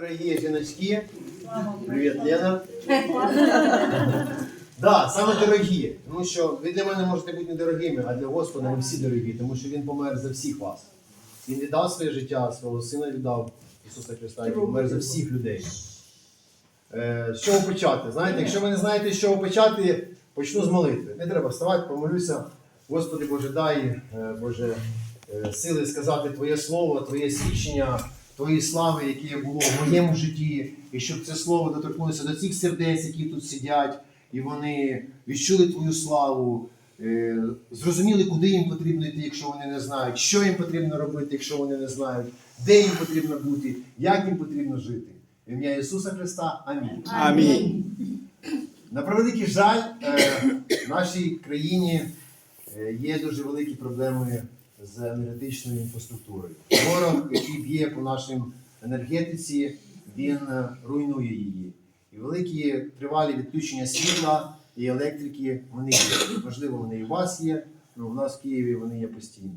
дорогие жіночки. Привіт, Лена. Да, саме дорогі. Тому що ви для мене можете бути недорогими, а для Господа ми всі дорогі, тому що Він помер за всіх вас. Він віддав своє життя, свого сина віддав Ісуса Христа, який помер за всіх людей. Е, з чого почати? Знаєте, якщо ви не знаєте, з чого почати, почну з молитви. Не треба вставати, помолюся. Господи Боже, дай, е, Боже, е, сили сказати Твоє Слово, Твоє свідчення, Твої слави, які було в моєму житті, і щоб це слово доторкнулося до цих сердець, які тут сидять, і вони відчули Твою славу, е, зрозуміли, куди їм потрібно йти, якщо вони не знають, що їм потрібно робити, якщо вони не знають, де їм потрібно бути, як їм потрібно жити. В ім'я Ісуса Христа. Амінь. Амінь. На превеликий жаль, е, в нашій країні е, є дуже великі проблеми з енергетичною інфраструктурою. Ворог, який б'є по нашій енергетиці, він е, руйнує її. І великі тривалі відключення світла і електрики вони є. Можливо, вони і у вас є, але в нас в Києві вони є постійно.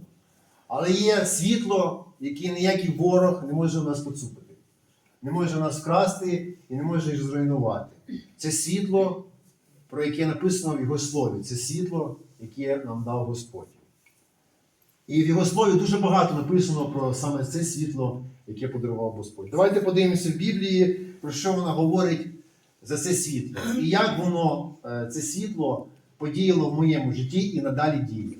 Але є світло, яке ніякий ворог не може в нас поцупити не може нас вкрасти і не може зруйнувати. Це світло, про яке написано в Його слові. Це світло, яке нам дав Господь. І в Його слові дуже багато написано про саме це світло, яке подарував Господь. Давайте подивимося в Біблії, про що вона говорить за це світло. І як воно, е, це світло, подіяло в моєму житті і надалі діє.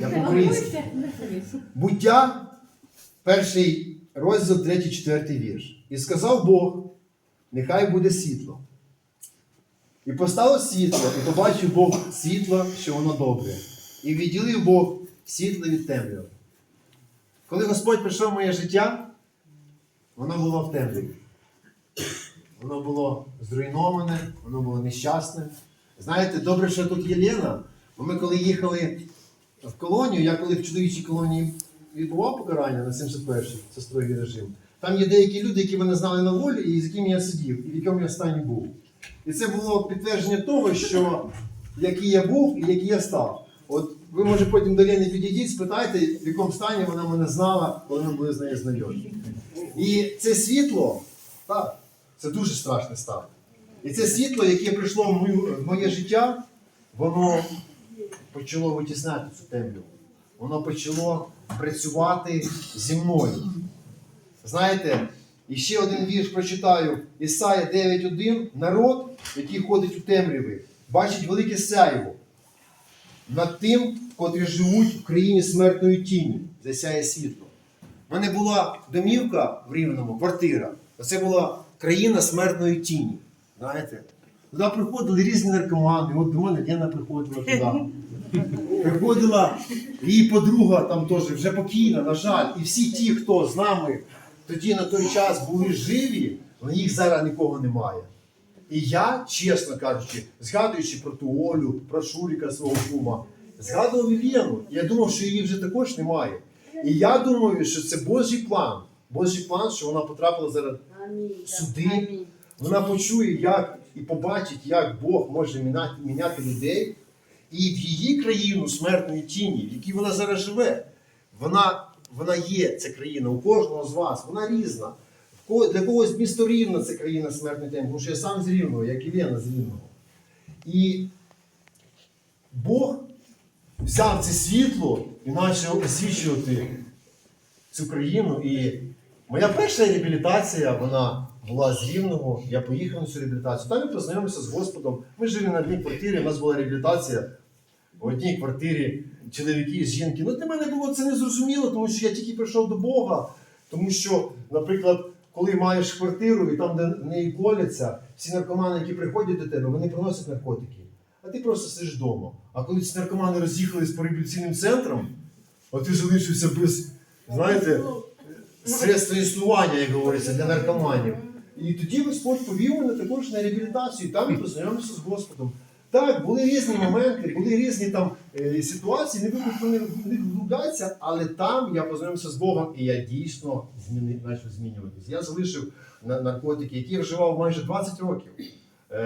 Я по-українськи. Буття, перший розділ, третій, четвертий вірш. І сказав Бог, нехай буде світло. І постало світло, і побачив Бог світло, що воно добре. І відділив Бог світло від темряви. Коли Господь прийшов в моє життя, воно було в темряві. Воно було зруйноване, воно було нещасне. Знаєте, добре, що тут є Лена, бо ми коли їхали в колонію, я коли в чоловічій колонії відбував покарання на 71-й, це строгий режим, там є деякі люди, які мене знали на волі, і з якими я сидів, і в якому я стані був. І це було підтвердження того, що який я був і який я став. От ви, може, потім до Лени підійдіть, спитайте, в якому стані вона мене знала, коли ми були з нею знайомі. І це світло, так, це дуже страшний стан. І це світло, яке прийшло в, мою, в моє життя, воно почало витісняти цю темряву. Воно почало працювати зі мною. Знаєте, і ще один вірш прочитаю. Ісая 9.1. Народ, який ходить у темряві, бачить велике сяйво над тим, котрі живуть в країні смертної тіні, засяє світло. У мене була домівка в Рівному, квартира. Це була країна смертної тіні. Знаєте? Туди приходили різні наркомани. От до мене Лена приходила туди. Приходила її подруга, там теж вже покійна, на жаль. І всі ті, хто з нами тоді на той час були живі, в їх зараз нікого немає. І я, чесно кажучи, згадуючи про ту Олю, про Шуріка свого кума, згадував Єлену. Я думав, що її вже також немає. І я думаю, що це Божий план. Божий план, що вона потрапила зараз сюди. Вона почує, як і побачить, як Бог може міняти, міняти людей. І в її країну смертної тіні, в якій вона зараз живе, вона, вона є, ця країна, у кожного з вас, вона різна. Для когось місто рівно це країна смертної тіні, тому що я сам з Рівного, як і Лена з Рівного. І Бог взяв це світло і почав освічувати цю країну. І моя перша реабілітація, вона була з Рівного. Я поїхав на цю реабілітацію. Там я познайомився з Господом. Ми жили на одній квартирі, у нас була реабілітація в одній квартирі чоловіки і жінки. Ну, для мене було це незрозуміло, тому що я тільки прийшов до Бога. Тому що, наприклад, коли маєш квартиру і там, де неї коляться, всі наркомани, які приходять до тебе, вони приносять наркотики. А ти просто сидиш вдома. А коли ці наркомани роз'їхались по реабілітаційним центрам, а ти залишився без, знаєте, средства існування, як говориться, для наркоманів. І тоді Господь повів мене також на реабілітацію, і там я познайомився з Господом. Так, були різні моменти, були різні там е, ситуації, не буду в них але там я познайомився з Богом, і я дійсно зміни, почав змінюватися. Я залишив наркотики, які я вживав майже 20 років. Е,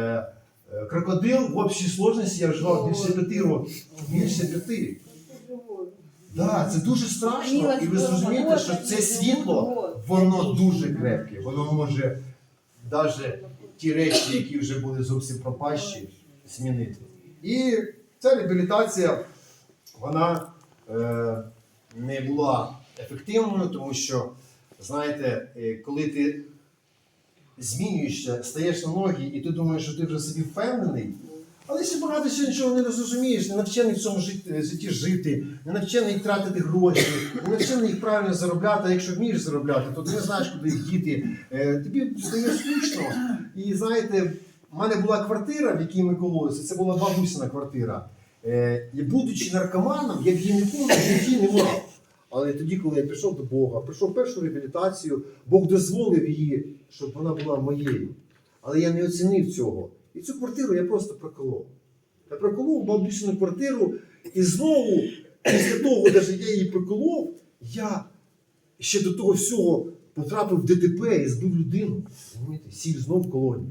е, Крокодил в общій сложності я вживав більше п'яти років. Більше п'яти. Да, це дуже страшно, і ви зрозумієте, що це світло, воно дуже крепке, воно може навіть ті речі, які вже були зовсім пропащі, змінити. І ця реабілітація, вона е, не була ефективною, тому що, знаєте, е, коли ти змінюєшся, стаєш на ноги, і ти думаєш, що ти вже собі впевнений, але ще багато ще нічого не розумієш, не навчений в цьому житті, житті жити, не навчений тратити гроші, не навчений їх правильно заробляти. А якщо вмієш заробляти, то ти не знаєш, куди їх діти. Е, Тобі стає скучно. І знаєте, в мене була квартира, в якій ми кололися, це була бабусина квартира. Е, І будучи наркоманом, я б її ніколи в житті не мав. Але тоді, коли я пішов до Бога, прийшов першу реабілітацію, Бог дозволив її, щоб вона була моєю. Але я не оцінив цього. І цю квартиру я просто проколов. Я проколов бабусину квартиру, і знову, після того, де я її проколов, я ще до того всього потрапив в ДТП і збив людину. Сів знову в колонію.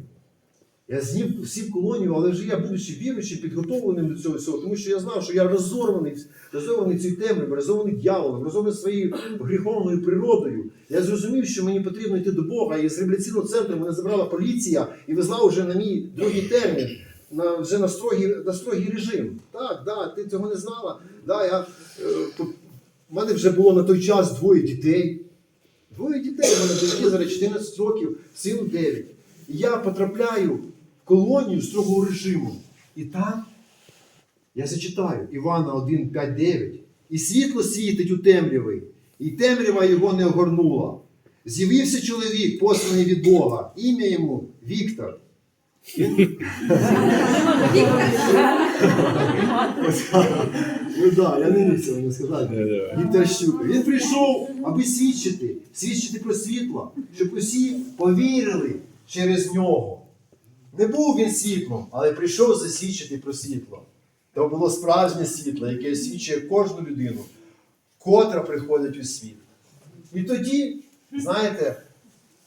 Я з'їв сів в колонію, але вже я, будучи віруючим, підготовленим до цього всього, тому що я знав, що я розорваний, розорваний цією темрявою, розорваний дьяволом, розорваний своєю гріховною природою. Я зрозумів, що мені потрібно йти до Бога, і з реабілітаційного центру мене забрала поліція і везла вже на мій другий термін, на, вже на строгий, на строгий режим. Так, да, ти цього не знала. Да, я, е, в мене вже було на той час двоє дітей. Двоє дітей, у мене доньки зараз 14 років, сину 9. І я потрапляю колонію строгого режиму. І там я зачитаю Івана 1, 5, 9. І світло світить у темряві, і темрява його не огорнула. З'явився чоловік, посланий від Бога, ім'я йому Віктор. Ну так, я не міг цього не сказати. Віктор Щука. Він прийшов, аби свідчити, свідчити про світло, щоб усі повірили через нього. Не був він світлом, але прийшов засвідчити про світло. То було справжнє світло, яке освічує кожну людину, котра приходить у світ. І тоді, знаєте,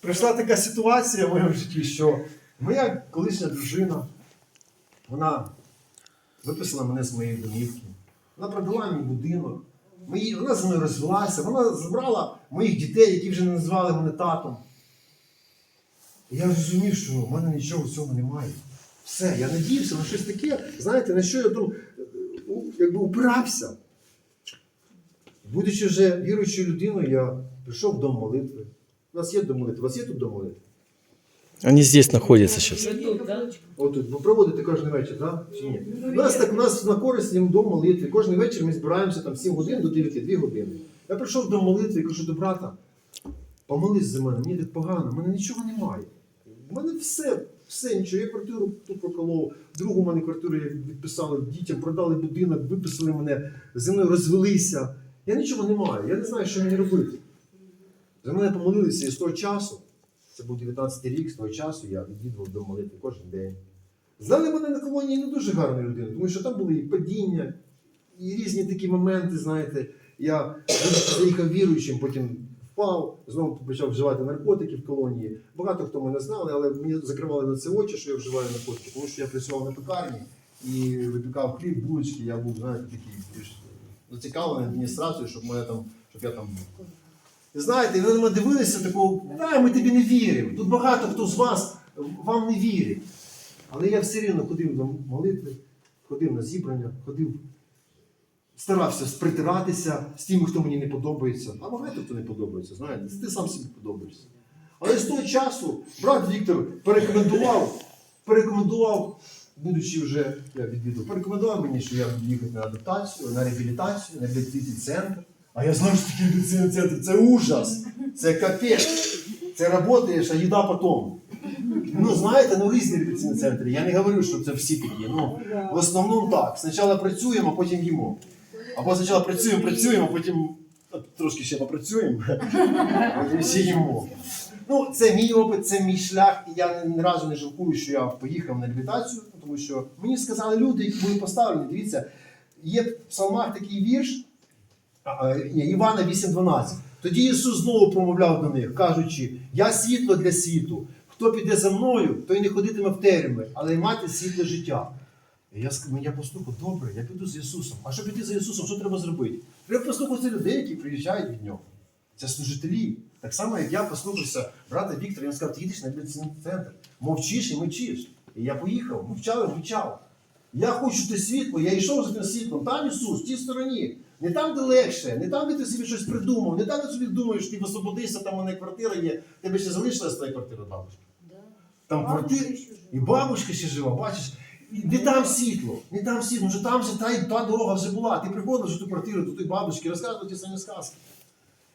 прийшла така ситуація в моєму житті, що моя колишня дружина, вона виписала мене з моєї домівки. Вона продала мій будинок. Вона з мною розвелася, вона забрала моїх дітей, які вже не називали мене татом. Я зрозумів, що в мене нічого в цьому немає. Все, я надіявся на щось таке, знаєте, на що я там е, якби упирався. Будучи вже віруючою людиною, я прийшов в дом молитви. У нас є дом молитви, у вас є тут дом молитви? Они здесь находятся сейчас. Отут, ви проводите кожен вечір, так? Чи ні? У нас так у нас на користь дом молитви. Кожен вечір ми збираємося там 7 годин до 9, 2 години. Я прийшов до молитви і кажу до брата, помолись за мене, мені так погано, в мене нічого немає. У мене все, все нічого. Я квартиру тут проколов, другу мене квартиру відписали дітям, продали будинок, виписали мене, зі мною розвелися. Я нічого не маю, я не знаю, що мені робити. За мене помолилися і з того часу, це був 19 рік, з того часу я відвідував до молитви кожен день. Знали мене на колонії не дуже гарної людини, тому що там були і падіння, і різні такі моменти, знаєте. Я заїхав віруючим, потім впав, знову почав вживати наркотики в колонії. Багато хто мене знали, але мені закривали на це очі, що я вживаю наркотики, тому що я працював на пекарні і випікав хліб, булочки, я був, знаєте, такий більш зацікавлений адміністрацією, щоб, моя там, щоб я там був. І знаєте, вони мене дивилися такого, да, ми тобі не віримо. Тут багато хто з вас вам не вірить. Але я все рівно ходив до молитви, ходив на зібрання, ходив, старався притиратися з тими, хто мені не подобається. А багато хто не подобається, знаєте, ти сам собі подобаєшся. Але з того часу брат Віктор порекомендував, порекомендував, будучи вже я відвідав, порекомендував мені, що я буду їхати на адаптацію, на реабілітацію, на реабілітаційний центр. А я знав, що таке реабілітаційний центр це ужас, це капець. Це працюєш, а їда потім. Ну, знаєте, ну різні реабілітаційні центри. Я не говорю, що це всі такі. Ну, в основному так. Спочатку працюємо, а потім їмо. Або спочатку працюємо, працюємо, а потім трошки ще попрацюємо, потім ще їмо. Ну, це мій опит, це мій шлях, і я ні разу не жалкую, що я поїхав на реабілітацію, тому що мені сказали люди, які були поставлені, дивіться, є в псалмах такий вірш, Івана 8.12. Тоді Ісус знову промовляв до них, кажучи, я світло для світу. Хто піде за мною, той не ходитиме в терми, але й мати світле життя. Я, ск- я послухав, добре, я піду з Ісусом. А щоб піти за Ісусом, що треба зробити? Треба послухати людей, які приїжджають від нього. Це служителі. Так само, як я послухався брата Віктора, він сказав, ти їдеш на медицинний центр, мовчиш і мовчиш. І я поїхав, мовчав і мовчав. Я хочу те світло, я йшов за тим світлом. Там Ісус, в тій стороні. Не там, де легше, не там, де ти собі щось придумав, не там, де собі думаєш, ти освободишся, там у мене квартира є. Тебе ще залишилась твоя квартира, бабушка? Там квартира. І бабушка ще жива, бачиш. Не там світло, не там світло, вже там вже та, та дорога вже була. Ти приходиш в ту квартиру до тої бабушки, розказував ті самі сказки.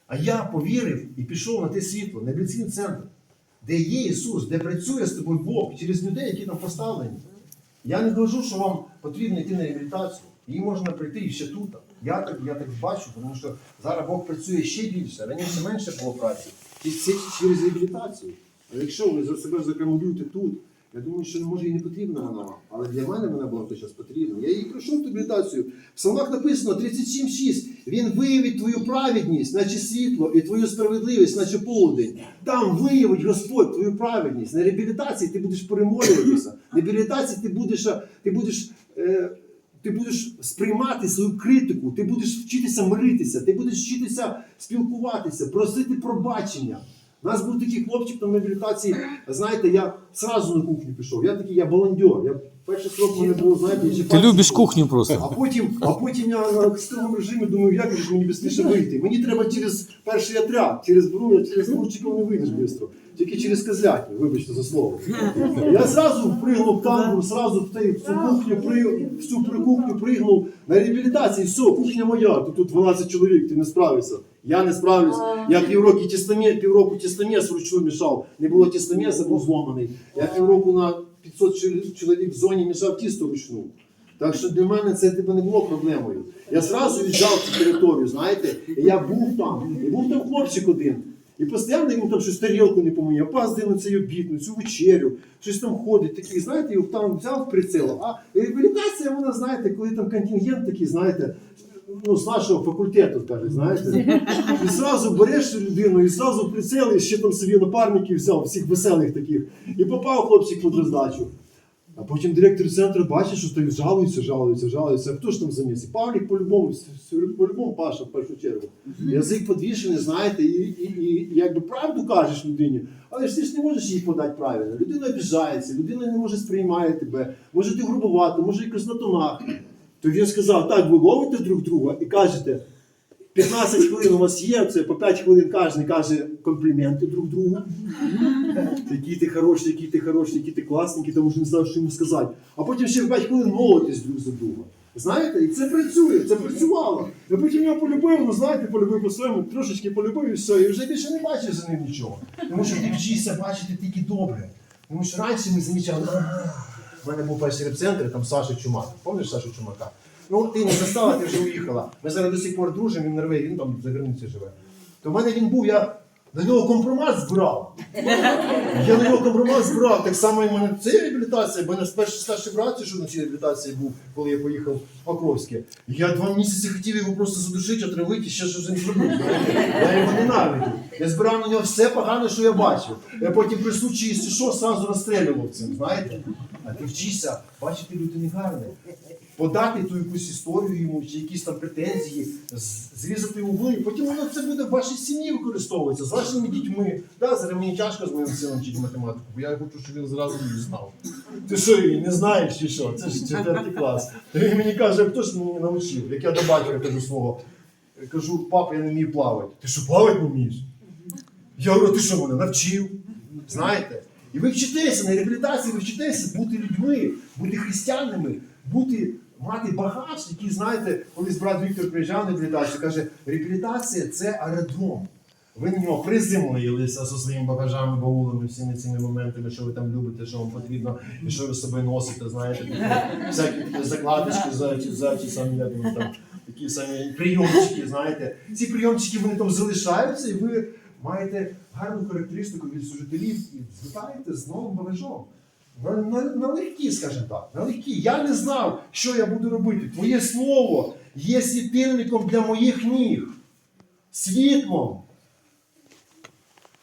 А я повірив і пішов на те світло, на медицинний центр, де є Ісус, де працює з тобою Бог через людей, які там поставлені. Я не кажу, що вам потрібно йти на реабілітацію. Її можна прийти і ще тут. Я так, я так бачу, тому що зараз Бог працює ще більше. Раніше менше було праці. Ці- через реабілітацію. А якщо ви за себе закамулюєте тут, я думаю, що може і не потрібна вона. Але для мене вона була в той час потрібна. Я її пройшов ту реабілітацію. В псалмах написано 37.6. Він виявить твою праведність, наче світло, і твою справедливість, наче полудень. Там виявить Господь твою праведність. На реабілітації ти будеш перемолюватися. На реабілітації ти будеш, ти будеш. Е, ти будеш сприймати свою критику, ти будеш вчитися миритися, ти будеш вчитися спілкуватися, просити пробачення. У нас був такий хлопчик на реабілітації. Знаєте, я сразу на кухню пішов. Я такий, я волонтер. Я перше срок мене було, знаєте, я ще Ти любиш кухню просто. А потім, а потім я на строгому режимі думаю, як же ж мені швидше вийти. Мені треба через перший отряд, через Бруя, через Лурчиків не вийдеш швидко. Тільки через козляки, вибачте за слово. Я зразу впригнув камеру, зразу в, цю кухню, в цю при- кухню пригнув. На реабілітації, все, кухня моя, тут, тут 12 чоловік, ти не справишся. Я не справлюсь. Я півроку тістомє, півроку тістоміс вручну мішав. Не було тістоміса, був зломаний. Я півроку на 500 чоловік в зоні мішав тісто вручну. Так що для мене це типу, не було проблемою. Я зразу віддав цю територію, знаєте, і я був там. І був там хлопчик один. І постійно він там щось тарілку не поміняв, паздив на цей обід, на цю вечерю, щось там ходить, такий, знаєте, і там взяв прицел. А реабілітація, вона, знаєте, коли там контингент такий, знаєте, ну, з нашого факультету, каже, знаєте. І зразу береш людину, і зразу прицел, і ще там собі напарників взяв, всіх веселих таких. І попав хлопчик під роздачу. А потім директор центру бачить, що той жалується, жалується, жалується. А хто ж там заміс? Павлік по-любому, по-любому Паша в першу чергу. Язик подвішений, знаєте, і, і, і якби правду кажеш людині, але ж ти ж не можеш їй подати правильно. Людина обіжається, людина не може сприймає тебе, може ти грубувати, може якось на тонах. То він сказав, так, ви ловите друг друга і кажете, 15 хвилин у вас є, це по 5 хвилин кожен каже компліменти друг другу. Який ти хороший, який ти хороший, який ти класний, який ти може не знав, що йому сказати. А потім ще в 5 хвилин молитесь друг за друга. Знаєте, і це працює, це працювало. Я потім його полюбив, ну знаєте, полюбив по-своєму, трошечки полюбив і все, і вже більше не бачив за ним нічого. Тому що ти вчишся бачити тільки добре. Тому що раніше ми замічали, в мене був перший репцентр, там Саша Чумак. Пам'ятаєш Сашу Чумака? Ну, ти не застала, ти вже уїхала. Ми зараз до сих пор дружимо, він Норвегії, він там за границею живе. То в мене він був, я на нього компромат збирав. Я на нього компромат збирав. Так само і в мене це реабілітація, бо наш перший старший брат, що на цій реабілітації був, коли я поїхав в Покровське. Я два місяці хотів його просто задушити, отравити, ще щось не зробив. Я його ненавидів. Я збирав на нього все погане, що я бачив. Я потім при случаї, що, сразу розстрілював цим, знаєте? А ти вчишся бачити людини гарне. Подати ту якусь історію йому, чи якісь там претензії, зрізати угли, потім воно це буде в вашій сім'ї використовуватися, з вашими дітьми. Да, зараз мені тяжко з моїм сином вчити математику, бо я хочу, щоб він зразу її знав. Ти що її не знаєш чи що? Це ж четвертий клас. Він мені каже, хто ж мені навчив? Як я до батька кажу свого. Кажу, папа, я не вмію плавати. Ти що, плавати не вмієш? Я говорю, ти що мене навчив? Знаєте? І ви вчитеся на реабілітації, ви вчитеся бути людьми, бути християнами, бути, мати багаж, який, знаєте, колись брат Віктор приїжджав на реабілітацію, каже, реабілітація це аеродром. Ви на нього приземлилися зі своїми багажами, баулами, всіми цими моментами, що ви там любите, що вам потрібно, і що ви з собою носите, знаєте, такі, всякі закладочки за, ті- за ті самі, як вони там, такі самі прийомчики, знаєте. Ці прийомчики вони там залишаються, і ви маєте гарну характеристику від служителів і злітаєте з новим багажом. На, на, на скажімо так, на легкі. Я не знав, що я буду робити. Твоє слово є світильником для моїх ніг, світлом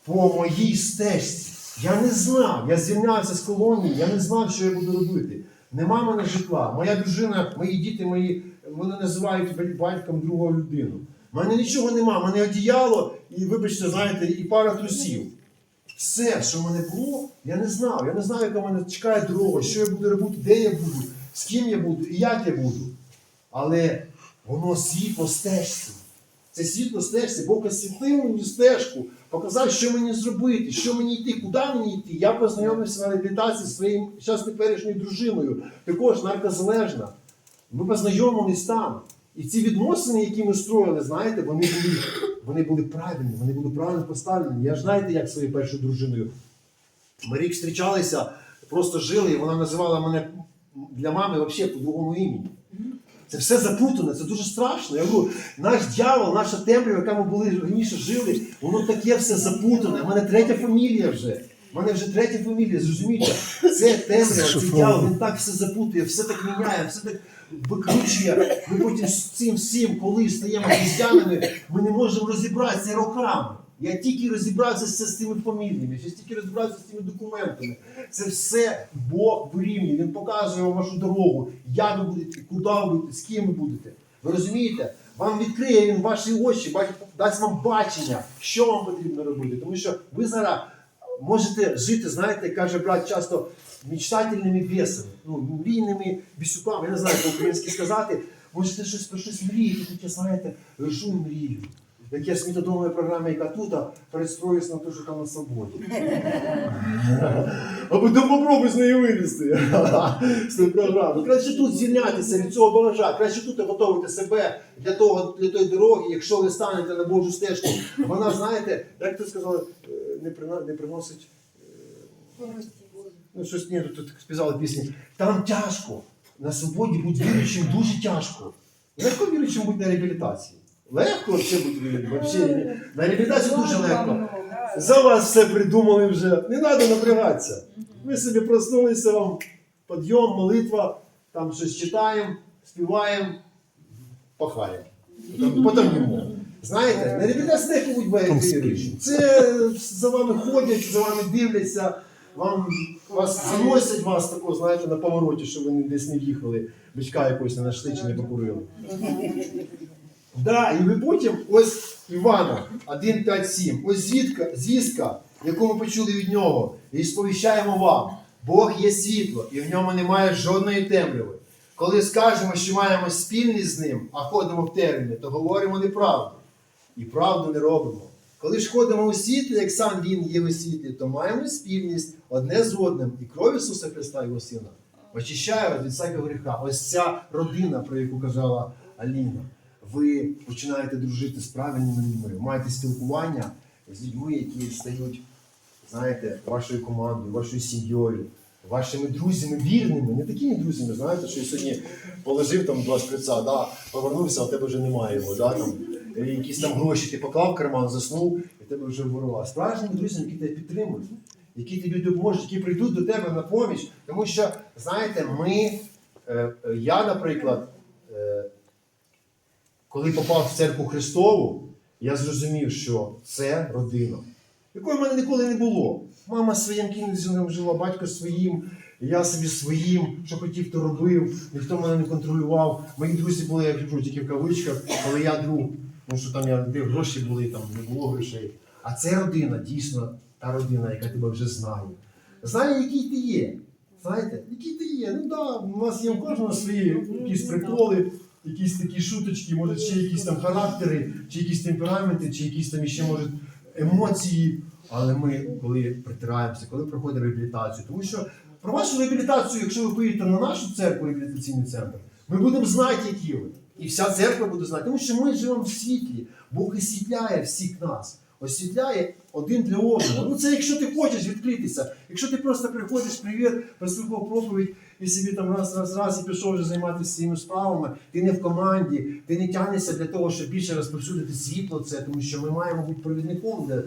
по моїй стежці. Я не знав. Я звільнявся з колонії, я не знав, що я буду робити. Нема мене житла. Моя дружина, мої діти, мої вони називають батьком другу людину. У мене нічого нема, мене одіяло і, вибачте, знаєте, і пара трусів. Все, що в мене було, я не знав. Я не знаю, яка мене чекає дорога, що я буду робити, де я буду, з ким я буду і як я буду. Але воно світло стежці. Це світло стежці, Бог освітлив мені стежку, показав, що мені зробити, що мені йти, куди мені йти. Я познайомився на реабілітації зі своєю зараз теперішньою дружиною, також наркозалежна. Ми познайомились там. І ці відносини, які ми строїли, знаєте, вони були, вони були правильні, вони були правильно поставлені. Я ж знаєте, як своєю першою дружиною. Ми рік зустрічалися, просто жили, і вона називала мене для мами взагалі по другому імені. Це все запутане, це дуже страшно. Я говорю, наш дьявол, наша темрява, яка ми були раніше жили, воно таке все запутане. У мене третя фамілія вже. У мене вже третя фамілія, зрозумієте? Це темрява, це дьявол, він так все запутує, все так міняє, все так викручує. Ми потім з цим всім, коли стаємо християнами, ми не можемо розібратися роками. Я тільки розібрався з цими фаміліями, я тільки розібрався з цими документами. Це все Бог вирівнює. Він показує вам вашу дорогу, як ви будете, куди ви будете, з ким ви будете. Ви розумієте? Вам відкриє він ваші очі, дасть вам бачення, що вам потрібно робити. Тому що ви зараз можете жити, знаєте, каже брат часто мечтательними бісами, ну, мрійними бісюками, я не знаю, як по-українськи сказати. Можете щось про щось мріяти, таке, знаєте, лежу і мрію. Як я з методової програми, яка тут, а перестроюсь на те, що там на свободі. А потім попробуй з неї вилізти. З тієї програми. Краще тут звільнятися від цього багажа, краще тут готувати себе для того, для тої дороги, якщо ви станете на Божу стежку. Вона, знаєте, як ти сказала, е, не, приносить. Ну, щось ні, тут співали пісні. Там тяжко. На свободі бути віруючим дуже тяжко. Легко віруючим бути на реабілітації. Легко взагалі бути віруючим. На реабілітації дуже легко. За вас все придумали вже. Не треба напрягатися. Ми собі проснулися вам підйом, молитва, там щось читаємо, співаємо, пахаємо. Потім, потім. Знаєте, на реабілітації легко бути віруючим. Це за вами ходять, за вами дивляться, вам вас заносять вас тако, знаєте, на повороті, щоб ви десь не в'їхали, бичка якогось не знайшли чи не покурили. Да, і ви потім ось Івана 1.5.7, ось звідка, звістка, яку ми почули від нього, і сповіщаємо вам. Бог є світло, і в ньому немає жодної темряви. Коли скажемо, що маємо спільність з ним, а ходимо в терміни, то говоримо неправду. І правду не робимо. Коли ж ходимо у світлі, як сам Він є у світлі, то маємо спільність одне з одним, і кров Ісуса Христа, Його Сина, очищає від всякого гріха. Ось ця родина, про яку казала Аліна. Ви починаєте дружити з правильними людьми, маєте спілкування з людьми, які стають, знаєте, вашою командою, вашою сім'єю, вашими друзями вірними, не такими друзями, знаєте, що я сьогодні положив там два шприца, да, повернувся, а в тебе вже немає його. Да, там, якісь там гроші ти поклав в карман, заснув, і тебе вже ворова. Справжніми друзями, які тебе підтримують, які тобі допоможуть, які прийдуть до тебе на поміч. Тому що, знаєте, ми, е, е, я, наприклад, е, коли попав в церкву Христову, я зрозумів, що це родина, якої в мене ніколи не було. Мама своїм кінезіном жила, батько своїм, я собі своїм, що хотів, то робив, ніхто мене не контролював. Мої друзі були, як кажу, тільки в кавичках, коли я друг, тому що там я де гроші були, там не було грошей. А це родина, дійсно та родина, яка тебе вже знає. Знає, який ти є. Знаєте, який ти є. Ну так, да, у нас є у кожного свої якісь приколи, якісь такі шуточки, може ще якісь там характери, чи якісь темпераменти, чи якісь там ще може емоції. Але ми, коли притираємося, коли проходимо реабілітацію, тому що про вашу реабілітацію, якщо ви поїдете на нашу церкву, реабілітаційний центр, ми будемо знати, які ви. І вся церква буде знати, тому що ми живемо в світлі. Бог освітляє всіх нас, освітляє один для одного. Ну це якщо ти хочеш відкритися. Якщо ти просто приходиш, привіт, послухав проповідь і собі там раз, раз, раз і пішов вже займатися своїми справами, ти не в команді, ти не тягнешся для того, щоб більше розповсюдити світло це, тому що ми маємо бути провідником для,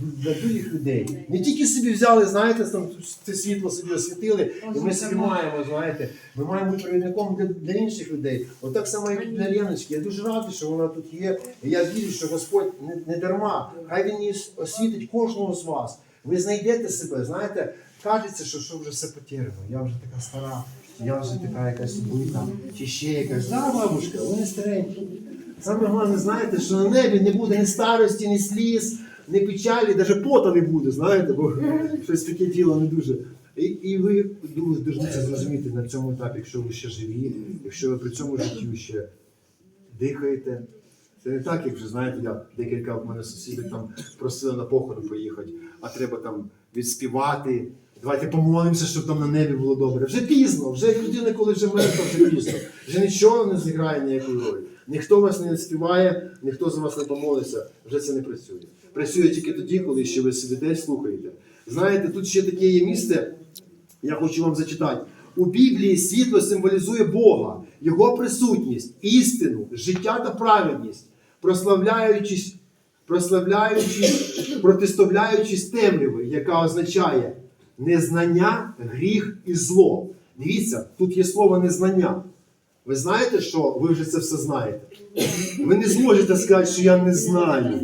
для других людей. Не тільки собі взяли, знаєте, там це світло собі освітили, і ми собі маємо, знаєте, ми маємо бути провідником для, для інших людей. От так само, і для Леночки. Я дуже радий, що вона тут є. І я вірю, що Господь не, не дарма. Хай він освітить кожного з вас. Ви знайдете себе, знаєте, кажеться, що, що вже все потеряно. Я вже така стара. я вже така якась убита, чи ще якась. Да, бабушка, ви не старенькі. Саме головне, знаєте, що на небі не буде ні старості, ні сліз, ні печалі, навіть пота не буде, знаєте, бо щось таке діло не дуже. І, і ви дуже це зрозуміти на цьому етапі, якщо ви ще живі, якщо ви при цьому житті ще дихаєте. Це не так, як вже знаєте, я декілька в мене сусідів там просили на похорон поїхати, а треба там відспівати. Давайте помолимося, щоб там на небі було добре. Вже пізно, вже людина, коли вже мертва, вже пізно. Вже нічого не зіграє ніякої ролі. Ніхто вас не співає, ніхто за вас не помолиться, вже це не працює. Працює тільки тоді, коли ще ви сидите слухаєте. Знаєте, тут ще таке є місце, я хочу вам зачитати. У Біблії світло символізує Бога, Його присутність, істину, життя та праведність, прославляючись, прославляючись, протиставляючись темряви, яка означає незнання, гріх і зло. Дивіться, тут є слово незнання. Ви знаєте, що ви вже це все знаєте? Ви не зможете сказати, що я не знаю.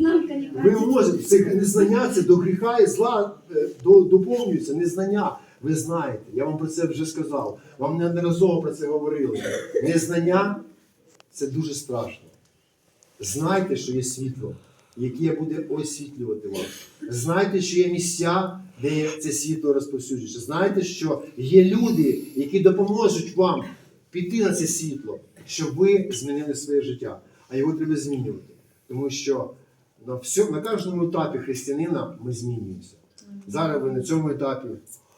Ви можете, це незнання, це до гріха і зла е, до- доповнюється незнання. Ви знаєте, я вам про це вже сказав. Вам неодноразово про це говорили. Незнання це дуже страшно. Знайте, що є світло, яке буде освітлювати вас. Знайте, що є місця, де це світло розповсюджується. Знайте, що є люди, які допоможуть вам піти на це світло, щоб ви змінили своє життя. А його треба змінювати. Тому що на, всьому, на кожному етапі християнина ми змінюємося. Зараз ви на цьому етапі.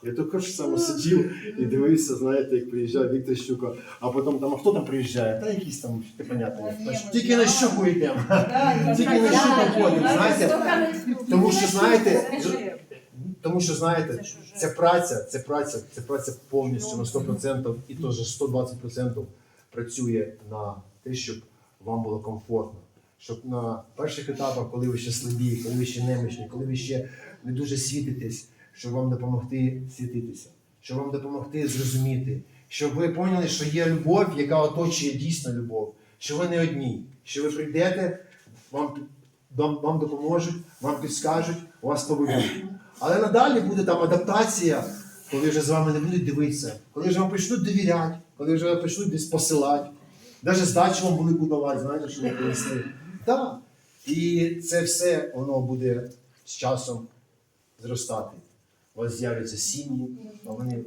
Я також саме сидів і дивився, знаєте, як приїжджає Віктор Щука, а потім там, а хто там приїжджає? Та якийсь там, непонятно. Тільки на щуку йдемо. Тільки на щуку ходимо, знаєте. Тому що, знаєте, тому що, знаєте, ця праця, ця праця, ця праця повністю на 100% і теж 120% працює на те, щоб вам було комфортно. Щоб на перших етапах, коли ви ще слабі, коли ви ще немічні, коли ви ще не дуже світитесь, щоб вам допомогти світитися, щоб вам допомогти зрозуміти, щоб ви поняли, що є любов, яка оточує дійсно любов, що ви не одні, що ви прийдете, вам, вам, вам допоможуть, вам підскажуть, вас поведуть. Але надалі буде там адаптація, коли вже з вами не будуть дивитися, коли вже вам почнуть довіряти, коли вже почнуть десь посилати, навіть здачу вам велику давати, знаєте, що ви принесли. Так. І це все воно буде з часом зростати. У вас з'являться сім'ї, а вони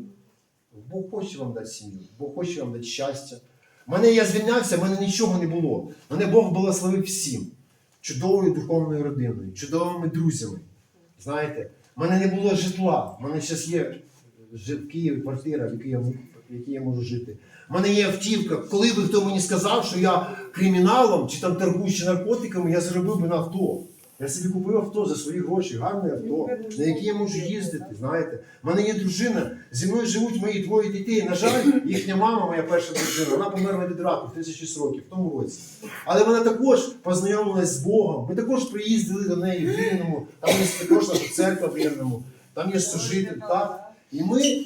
Бог хоче вам дати сім'ю, Бог хоче вам дати щастя. Мене я звільнявся, в мене нічого не було. Мене Бог благословив всім. Чудовою духовною родиною, чудовими друзями. Знаєте, в мене не було житла. У мене зараз є жи- в Києві квартира, в якій я, в якій я можу жити. У мене є автівка. Коли би хто мені сказав, що я криміналом чи там торгуючи наркотиками, я заробив би на авто. Я собі купив авто за свої гроші, гарне авто, на яке я можу їздити. Знаєте, У мене є дружина, зі мною живуть мої двоє дітей. На жаль, їхня мама, моя перша дружина, вона померла від раку в 36 років, в тому році. Але вона також познайомилась з Богом. Ми також приїздили до неї в Рівному, там є також наша церква в Рівному, там є служитель, так? І ми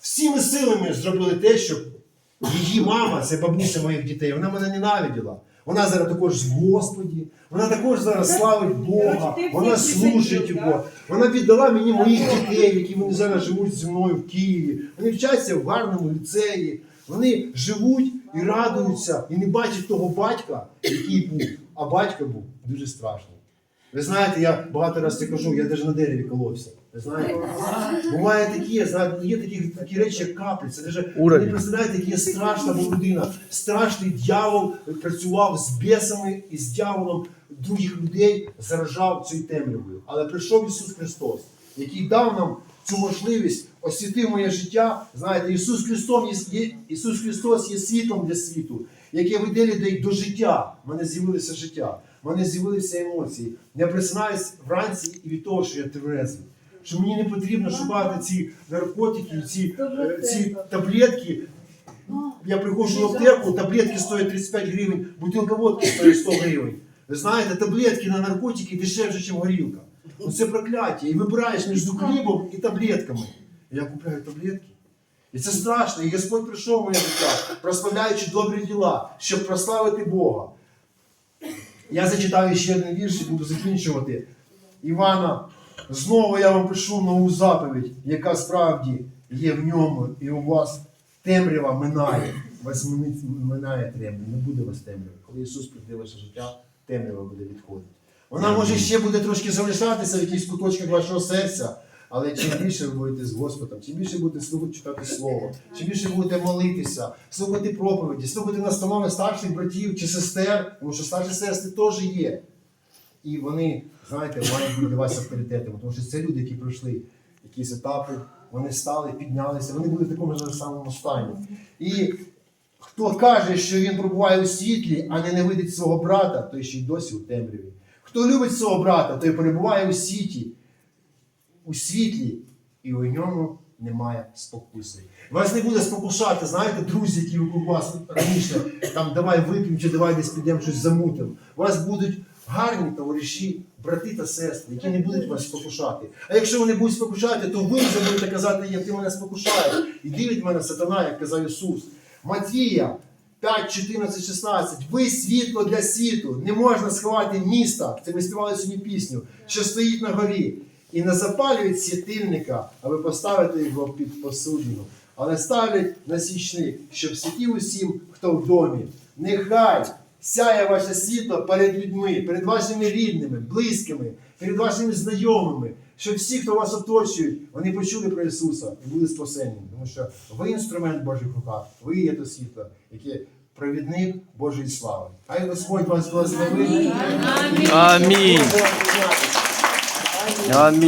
всіми силами зробили те, щоб її мама, це бабуся моїх дітей, вона мене ненавиділа. Вона зараз також в Господі, вона також зараз славить Бога, вона служить Його. Вона віддала мені моїх дітей, які вони зараз живуть зі мною в Києві. Вони вчаться в гарному ліцеї. Вони живуть і радуються, і не бачать того батька, який був. А батько був дуже страшний. Ви знаєте, я багато разів це кажу, я навіть на дереві коловся. Ви знаєте? Буває такі, знаєте, є такі, такі речі, як каплі. Це даже, ви не представляєте, яка страшна була людина. Страшний дьявол працював з бісами і з дьяволом других людей, заражав цією темрявою. Але прийшов Ісус Христос, який дав нам цю можливість, освітив моє життя. Знаєте, Ісус Христос є, є, Ісус Христос є світлом для світу, яке веде до життя. У мене з'явилося життя, в мене з'явилися емоції. Я просинаюсь вранці і від того, що я тверезий. Що мені не потрібно шукати ці наркотики, ці, е, ці таблетки. Я приходжу в аптеку, таблетки стоять 35 гривень, бутилка водки стоїть 100 гривень. Ви знаєте, таблетки на наркотики дешевше, ніж горілка. Ну це прокляття. І вибираєш між хлібом і таблетками. Я купляю таблетки. І це страшно. І Господь прийшов в моє життя, прославляючи добрі діла, щоб прославити Бога. Я зачитаю ще один вірш і буду закінчувати. Івана, знову я вам пишу нову заповідь, яка справді є в ньому і у вас темрява минає, вас минає темрява, не буде вас темряви. Коли Ісус прийде ваше життя, темрява буде відходити. Вона може ще буде трошки залишатися в якихось куточках вашого серця, але чим більше ви будете з Господом, чим більше будете слухати читати Слово, чим більше будете молитися, слухати проповіді, слухати настанови старших братів чи сестер, тому що старші сестри теж є. І вони, знаєте, мають бути для вас авторитетами, тому що це люди, які пройшли якісь етапи, вони стали, піднялися, вони були в такому ж самому стані. І хто каже, що він пробуває у світлі, а не ненавидить свого брата, той ще й досі у темряві. Хто любить свого брата, той перебуває у світі, у світлі, і у ньому немає спокуси. Вас не буде спокушати, знаєте, друзі, які у вас раніше там давай вип'ємо чи давай десь підемо щось замутимо. Вас будуть гарні товариші, брати та сестри, які не будуть вас спокушати. А якщо вони будуть спокушати, то ви вже будете казати їм, ти мене спокушаєш. Іди від мене, сатана, як казав Ісус. Матвія 5, 14, 16. Ви світло для світу. Не можна сховати міста. Це ми співали сьогодні пісню, що стоїть на горі. І не запалюють світильника, аби поставити його під посудину, але ставлять на свічник, щоб світів усім, хто в домі. Нехай сяє ваше світло перед людьми, перед вашими рідними, близькими, перед вашими знайомими, щоб всі, хто вас оточують, вони почули про Ісуса і були спасені. Тому що ви інструмент Божих руках, ви є то світло, яке провідник Божої слави. Хай Господь вас благословить. Амінь. Амінь. 两万